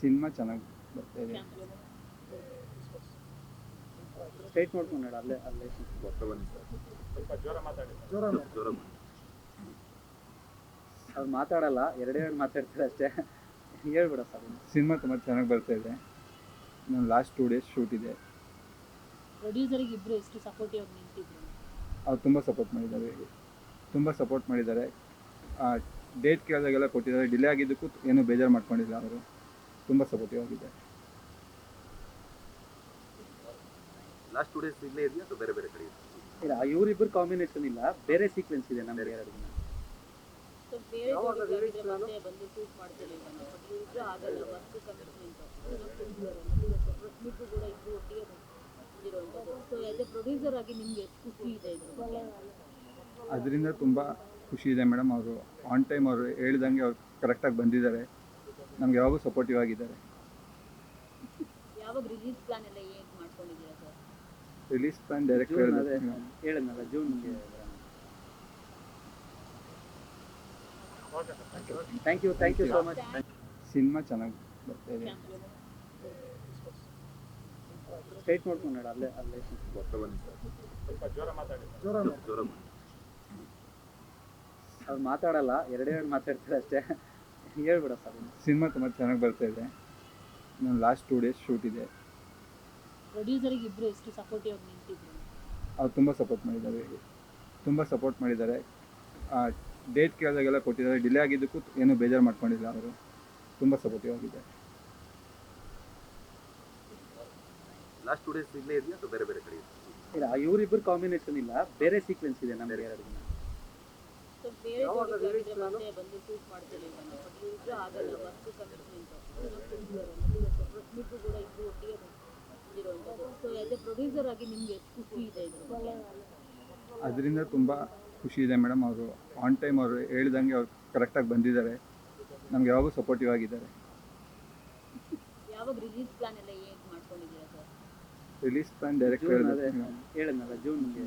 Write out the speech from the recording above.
Cinema ಚೆನ್ನಾಗಿ ಬರ್ತಾ ಇದೆ. ಸ್ಟ್ರೈಟ್ ನೋಡ್ಕೊಂಡು ನೋಡ ಅಲ್ಲೇ ಅಲ್ಲೇ ಅವ್ರು ಮಾತಾಡಲ್ಲ ಎರಡೇ ಎರಡು ಮಾತಾಡ್ತಾರೆ ಅಷ್ಟೇ. ಹೇಳ್ಬಿಡ ಸರ್. ಸಿನಿಮಾ ತುಂಬ ಚೆನ್ನಾಗಿ ಬರ್ತಾ ಇದೆ. ನಾನು ಲಾಸ್ಟ್ ಟೂ ಡೇಸ್ ಶೂಟ್ ಇದೆ. ಪ್ರೊಡ್ಯೂಸರಿಗೆ ಇಬ್ಬರು ಎಷ್ಟು ಸಪೋರ್ಟಿವ್ ಆಗಿ ನಿಂತಿದ್ರು? ಅವ್ರು ತುಂಬ ಸಪೋರ್ಟ್ ಮಾಡಿದ್ದಾರೆ. ತುಂಬ ಸಪೋರ್ಟ್ ಮಾಡಿದ್ದಾರೆ. ಡೇಟ್ ಕೇಳಿದಾಗೆಲ್ಲ ಕೊಟ್ಟಿದ್ದಾರೆ. ಡಿಲೇ ಆಗಿದ್ದಕ್ಕೂ ಏನೂ ಬೇಜಾರು ಮಾಡ್ಕೊಂಡಿಲ್ಲ ಅವರು. ತುಂಬ ಸಪೋರ್ಟಿವ್ ಆಗಿದ್ದಾರೆ. ಲಾಸ್ಟ್ ಟೂ ಡೇಸ್ ಇಲ್ಲೇ ಇದೆಯಾ ಅಥವಾ ಬೇರೆ ಬೇರೆ ಕಡೆ? ಇಲ್ಲ ಇವರಿಬ್ಬರು ಕಾಂಬಿನೇಷನ್ ಇಲ್ಲ. ಬೇರೆ ಸೀಕ್ವೆನ್ಸ್ ಇದೆ ನಮ್ಮ ಎರಡು ದಿನ. ಅದರಿಂದ ತುಂಬ ಖುಷಿ ಇದೆ ಮೇಡಮ್ ಅವರು. ಆನ್ ಟೈಮ್ ಅವರು ಹೇಳ್ದಂಗೆ ಅವ್ರು ಕರೆಕ್ಟಾಗಿ ಬಂದಿದ್ದಾರೆ. ನಮ್ಗೆ ಯಾವಾಗೂ ಸಪೋರ್ಟಿವ್ ಆಗಿದ್ದಾರೆ. ಯಾವಾಗ ರಿಲೀಸ್ ಪ್ಲಾನ್ ಎಲ್ಲ ಏನು ಮಾಡ್ಕೊಂಡಿದ್ದೀರಾ sir release plan direct June ಅದೇ ಹೇಳಿದ್ನಲ್ಲ ಜೂನ್ಗೆ thank you thank you so much cinema ಚೆನ್ನಾಗಿ ಬರ್ತಾ ಇದೆ. ಸ್ಟ್ರೈಟ್ ನೋಡ್ಕೊಂಡು ನೋಡ ಅಲ್ಲೇ ಅಲ್ಲೇ. ಜೋರ ಮಾತಾಡಿ. ಅವ್ರು ಮಾತಾಡಲ್ಲ ಎರಡೇ ಎರಡು ಮಾತಾಡ್ತಾರೆ ಅಷ್ಟೇ. ಹೇಳ್ಬಿಡ ಸರ್. ಸಿನಿಮಾ ತುಂಬ ಚೆನ್ನಾಗಿ ಬರ್ತಾ ಇದೆ. ನಾನು ಲಾಸ್ಟ್ ಟೂ ಡೇಸ್ ಶೂಟ್ ಇದೆ. ಪ್ರೊಡ್ಯೂಸರಿಗೆ ಇಬ್ಬರು ಎಷ್ಟು ಸಪೋರ್ಟಿವ್ ಆಗಿ ನಿಂತಿದ್ರು? ಅವ್ರು ತುಂಬ ಸಪೋರ್ಟ್ ಮಾಡಿದ್ದಾರೆ. ತುಂಬ ಸಪೋರ್ಟ್ ಮಾಡಿದ್ದಾರೆ. ಡೇಟ್ ಕೇಳಿದಾಗೆಲ್ಲ ಕೊಟ್ಟಿದ್ದಾರೆ. ಡಿಲೇ ಆಗಿದ್ದಕ್ಕೂ ಏನೂ ಬೇಜಾರು ಮಾಡ್ಕೊಂಡಿಲ್ಲ ಅವರು. ತುಂಬ ಸಪೋರ್ಟಿವ್ ಆಗಿದೆ. ಲಾಸ್ಟ್ ಟೂ ಡೇಸ್ ಇಲ್ಲೇ ಇದೆಯಾ ಅಥವಾ ಬೇರೆ ಬೇರೆ ಕಡೆ ಇಲ್ಲ ಇವರಿಬ್ಬರು ಕಾಂಬಿನೇಷನ್ ಇಲ್ಲ. ಬೇರೆ ಸೀಕ್ವೆನ್ಸ್ ಇದೆ ನಮಗೆ ಎರಡು. ಅದರಿಂದ ತುಂಬ ಖುಷಿ ಇದೆ ಮೇಡಮ್ ಅವರು. ಆನ್ ಟೈಮ್ ಅವರು ಹೇಳ್ದಂಗೆ ಅವ್ರು ಕರೆಕ್ಟಾಗಿ ಬಂದಿದ್ದಾರೆ. ನಮ್ಗೆ ಯಾವಾಗೂ ಸಪೋರ್ಟಿವ್ ಆಗಿದ್ದಾರೆ. ರಿಲೀಸ್ ಪ್ಲಾನ್ ಡೈರೆಕ್ಟ್ ಹೇಳಿದ್ನಲ್ಲ ಜೂನ್ಗೆ